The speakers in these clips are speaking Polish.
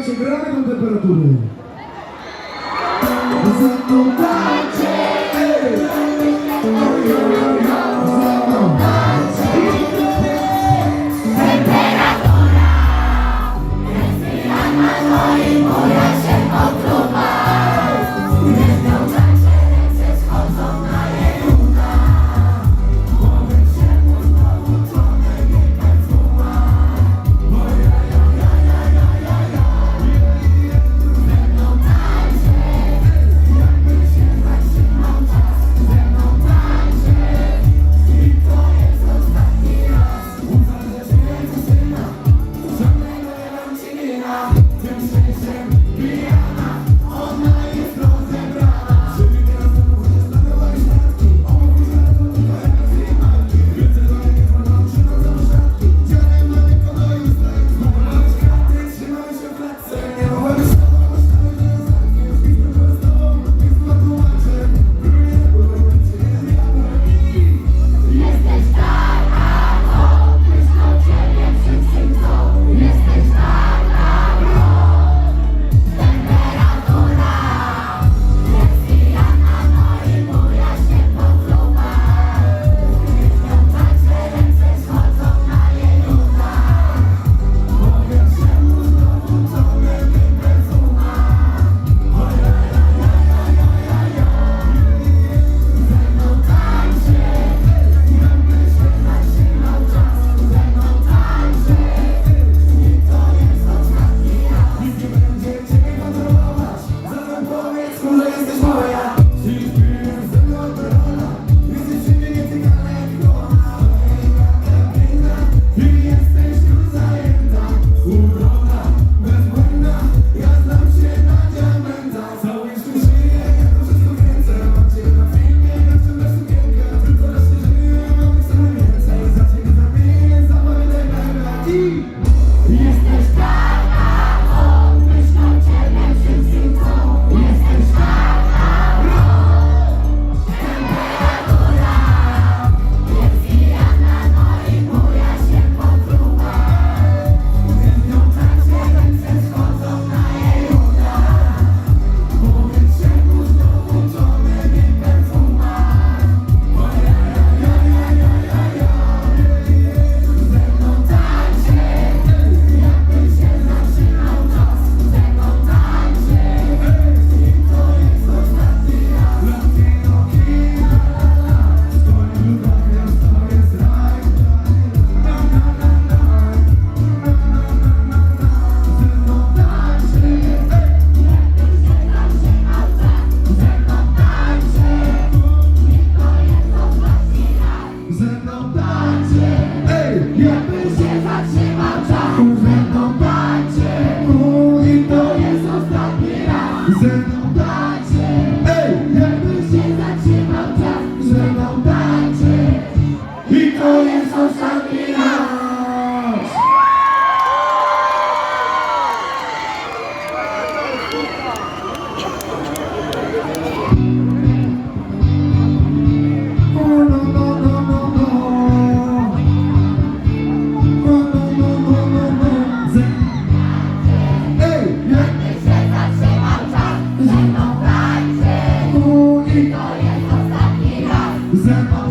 noite grande com temperatura. Você não tá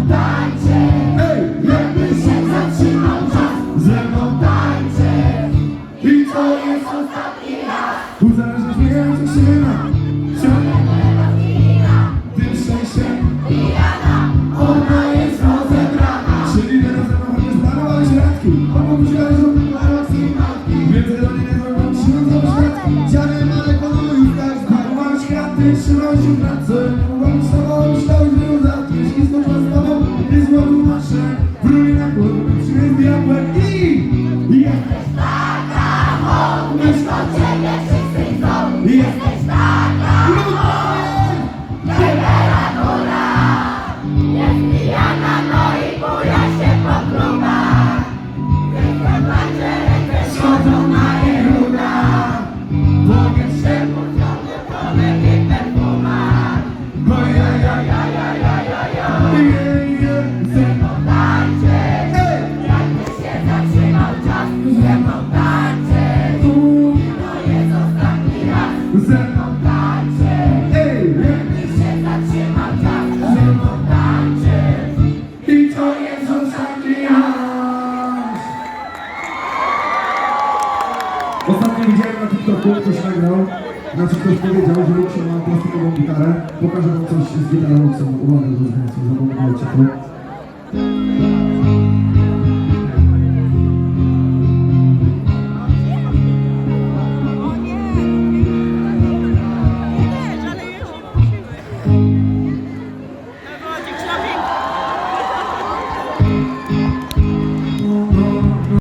die. Jezusa Kijasz! Ostatnio widziałem na TikToku, ktoś nagrał, znaczy ktoś powiedział, że Luxo ma plastikową gitarę. Pokażę wam coś z gitarą Luxo. Uwaga, że zobaczcie to.